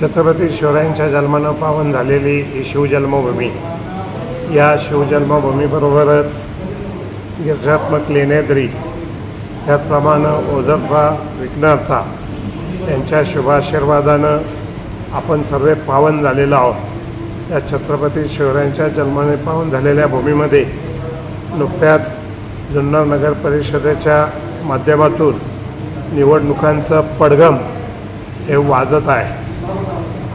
छत्रपती शिवरायांच्या जन्मानं पावन झालेली ही शिवजन्मभूमी. या शिवजन्मभूमीबरोबरच गिरजात्मक लेण्याद्री त्याचप्रमाणे ओझरचा विघ्नर्था यांच्या शुभाशीर्वादानं आपण सर्व पावन झालेलो आहोत. या छत्रपती शिवरायांच्या जन्माने पावन झालेल्या भूमीमध्ये नुकत्याच जुन्नर नगर परिषदेच्या माध्यमातून निवडणुकांचं पडगम हे वाजत आहे.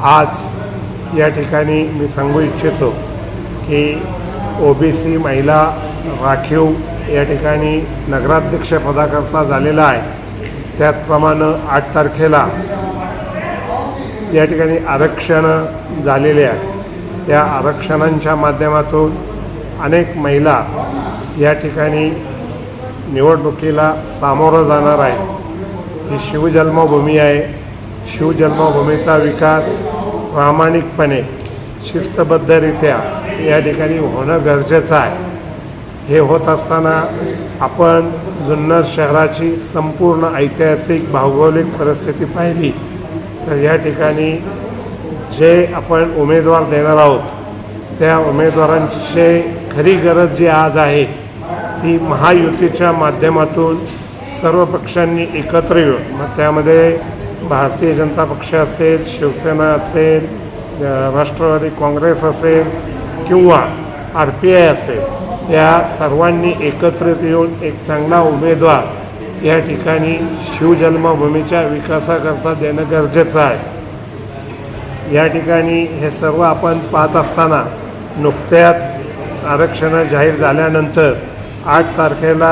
आज या ठिकाणी मी सांगू इच्छितो की ओ बी सी महिला राखीव या ठिकाणी नगराध्यक्ष पदाकरता झालेला आहे. त्याचप्रमाणे आठ तारखेला या ठिकाणी आरक्षण झालेले आहे. या आरक्षणांच्या माध्यमातून अनेक महिला या ठिकाणी निवडणुकीला सामोरं जाणार आहे ही शिवजन्मभूमी आहे. शिवजन्मभूमीचा विकास प्रामाणिकपणे शिस्तबद्धरित्या या ठिकाणी होणं गरजेचं आहे. हे होत असताना आपण जुन्नर शहराची संपूर्ण ऐतिहासिक भौगोलिक परिस्थिती पाहिली तर या ठिकाणी जे आपण उमेदवार देणार आहोत त्या उमेदवारांची खरी गरज जी आज आहे ती महायुतीच्या माध्यमातून सर्व पक्षांनी एकत्र येऊन मग त्यामध्ये भारतीय जनता पक्ष असेल शिवसेना असेल राष्ट्रवादी काँग्रेस असेल किंवा आर पी आय असेल या सर्वांनी एकत्रित येऊन एक चांगला उमेदवार या ठिकाणी शिवजन्मभूमीच्या विकासाकरता देणं गरजेचं आहे. या ठिकाणी हे सर्व आपण पाहत असताना नुकत्याच आरक्षणं जाहीर झाल्यानंतर आठ तारखेला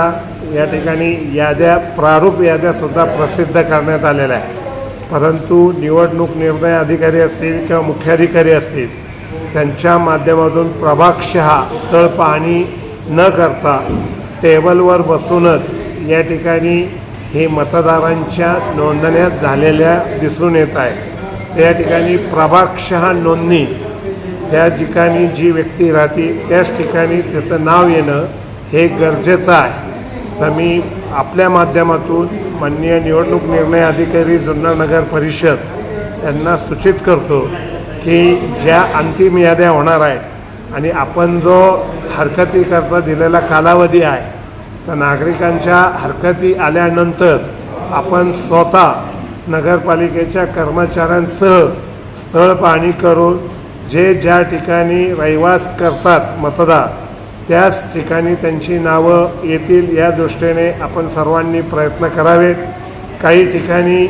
या ठिकाणी याद्या प्रारूप याद्यासुद्धा प्रसिद्ध करण्यात आलेल्या आहे परंतु निवडणूक निर्णय अधिकारी असतील किंवा मुख्याधिकारी असतील त्यांच्या माध्यमातून प्रभागशः स्थळ पाहणी न करता टेबलवर बसूनच या ठिकाणी हे मतदारांच्या नोंदण्या झालेल्या दिसून येत आहे त्या ठिकाणी प्रभागशहा नोंदणी त्या ठिकाणी जी व्यक्ती राहते त्याच ठिकाणी त्याचं नाव येणं हे गरजेचं आहे. तर मी आपल्या माध्यमातून माननीय निवडणूक निर्णय अधिकारी जुन्नर नगर परिषद यांना सूचित करतो की ज्या अंतिम याद्या होणार आहेत आणि आपण जो हरकतीकरता दिलेला कालावधी आहे तर नागरिकांच्या हरकती आल्यानंतर आपण स्वतः नगरपालिकेच्या कर्मचाऱ्यांसह स्थळ पाहणी करून जे ज्या ठिकाणी रहिवास करतात मतदार त्याच ठिकाणी त्यांची नावं येतील या दृष्टीने आपण सर्वांनी प्रयत्न करावेत. काही ठिकाणी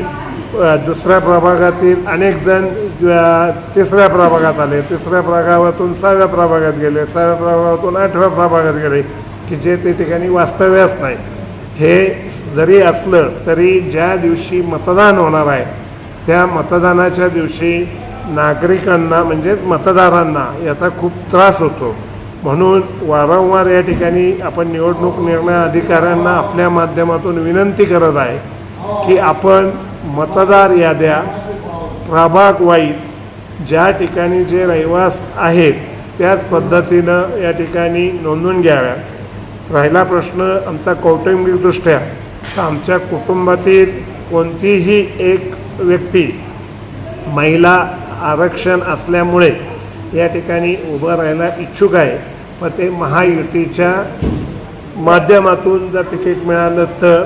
दुसऱ्या प्रभागातील अनेक जण तिसऱ्या प्रभागात आले. तिसऱ्या प्रभागातून सहाव्या प्रभागात गेले. सहाव्या प्रभागातून आठव्या प्रभागात गेले की जे ते ठिकाणी वास्तव्यच नाही. हे जरी असलं तरी ज्या दिवशी मतदान होणार आहे त्या मतदानाच्या दिवशी नागरिकांना म्हणजेच मतदारांना याचा खूप त्रास होतो. म्हणून वारंवार या ठिकाणी आपण निवडणूक निर्णय अधिकाऱ्यांना आपल्या माध्यमातून विनंती करत आहे की आपण मतदार याद्या प्रभाग वाईज ज्या ठिकाणी जे रहिवास आहेत त्याच पद्धतीनं या ठिकाणी नोंदून घ्याव्या राहिला प्रश्न आमचा कौटुंबिकदृष्ट्या तर आमच्या कुटुंबातील कोणतीही एक व्यक्ती महिला आरक्षण असल्यामुळे या ठिकाणी उभं राहायला इच्छुक आहे. मग ते महायुतीच्या माध्यमातून जर तिकीट मिळालं तर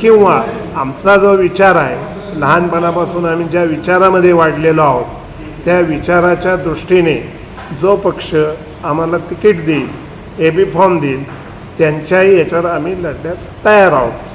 किंवा आमचा जो विचार आहे लहानपणापासून आम्ही ज्या विचारामध्ये वाढलेलो आहोत त्या विचाराच्या दृष्टीने जो पक्ष आम्हाला तिकीट देईल ए बी फॉर्म देईल त्यांच्याही याच्यावर आम्ही लढण्यास तयार आहोत.